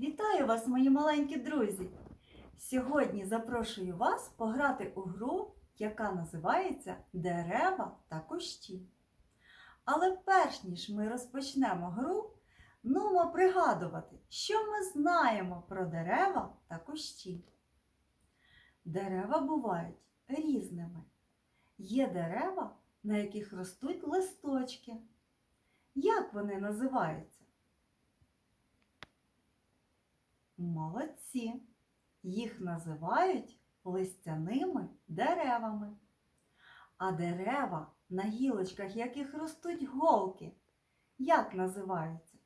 Вітаю вас, мої маленькі друзі! Сьогодні запрошую вас пограти у гру, яка називається Дерева та кущі. Але перш ніж ми розпочнемо гру, нумо пригадувати, що ми знаємо про дерева та кущі. Дерева бувають різними. Є дерева, на яких ростуть листочки. Як вони називаються? Молодці. Їх називають листяними деревами. А дерева, на гілочках яких ростуть голки, як називаються?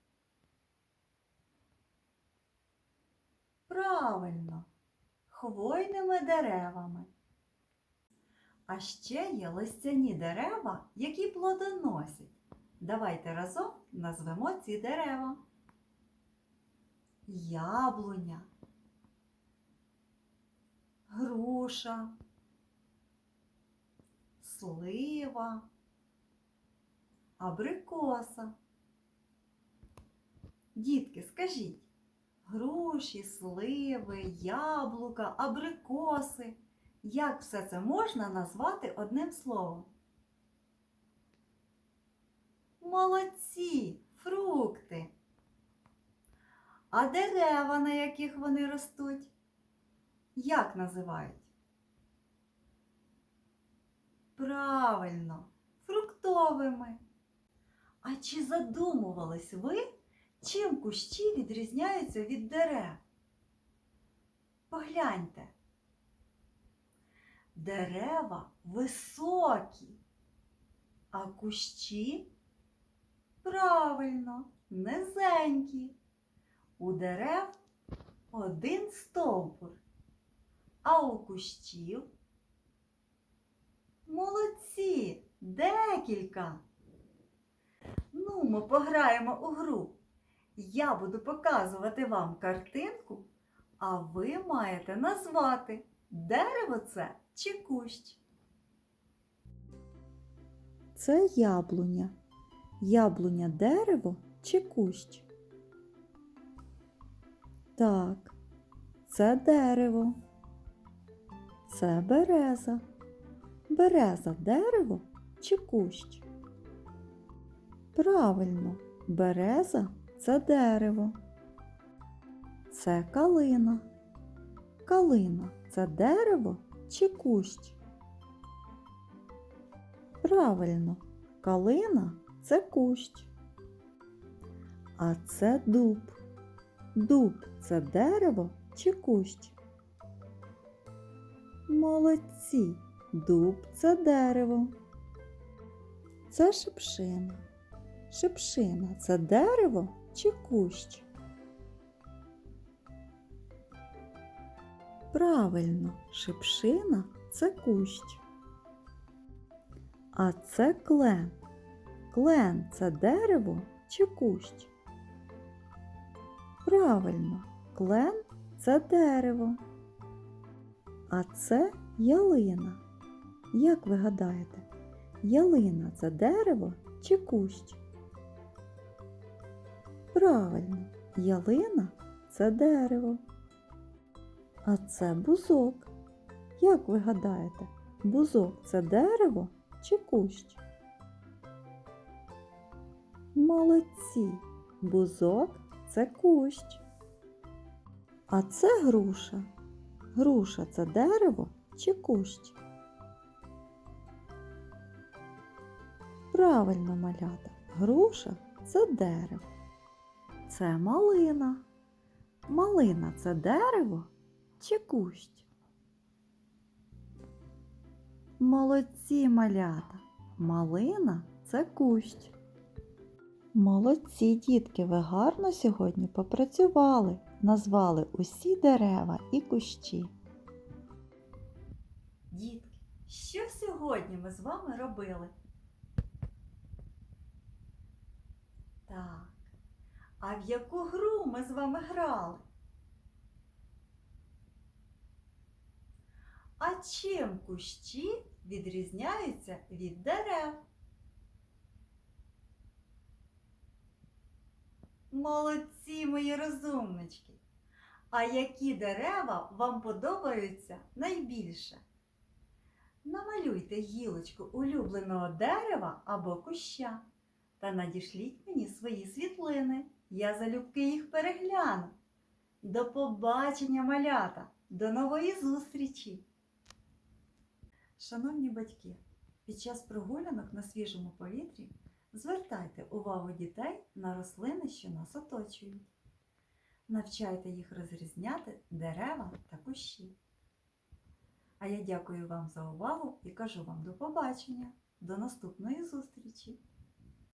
Правильно, хвойними деревами. А ще є листяні дерева, які плодоносять. Давайте разом назвемо ці дерева. Яблуня, груша, слива, абрикоса. Дітки, скажіть, груші, сливи, яблука, абрикоси. Як все це можна назвати одним словом? Молодці, фрукти. А дерева, на яких вони ростуть, як називають? Правильно, фруктовими. А чи задумувались ви, чим кущі відрізняються від дерев? Погляньте. Дерева високі, а кущі правильно, низенькі. У дерев один стовбур, а у кущів молодці, декілька. Ну, ми пограємо у гру. Я буду показувати вам картинку, а ви маєте назвати, дерево це чи кущ. Це яблуня. Яблуня дерево чи кущ? Так, це дерево. Це береза. Береза дерево чи кущ? Правильно, береза це дерево. Це калина. Калина це дерево чи кущ? Правильно, калина це кущ. А це дуб. Дуб це дерево чи кущ? Молодці, дуб це дерево. Це шипшина. Шипшина це дерево чи кущ? Правильно, шипшина це кущ. А це клен. Клен це дерево чи кущ? Правильно, клен це дерево. А це ялина. Як ви гадаєте, ялина це дерево чи кущ? Правильно, ялина це дерево. А це бузок. Як ви гадаєте, бузок це дерево чи кущ? Молодці, бузок це кущ. А це груша. Груша це дерево чи кущ? Правильно, малята, груша це дерево. Це малина. Малина це дерево чи кущ? Молодці малята. Малина це кущ. Молодці дітки, ви гарно сьогодні попрацювали, назвали усі дерева і кущі. Дітки, що сьогодні ми з вами робили? Так. А в яку гру ми з вами грали? А чим кущі відрізняються від дерев? Молодці, мої розумнички! А які дерева вам подобаються найбільше? Намалюйте гілочку улюбленого дерева або куща та надішліть мені свої світлини. Я залюбки їх перегляну. До побачення, малята! До нової зустрічі! Шановні батьки, під час прогулянок на свіжому повітрі звертайте увагу дітей на рослини, що нас оточують. Навчайте їх розрізняти дерева та кущі. А я дякую вам за увагу і кажу вам до побачення, до наступної зустрічі!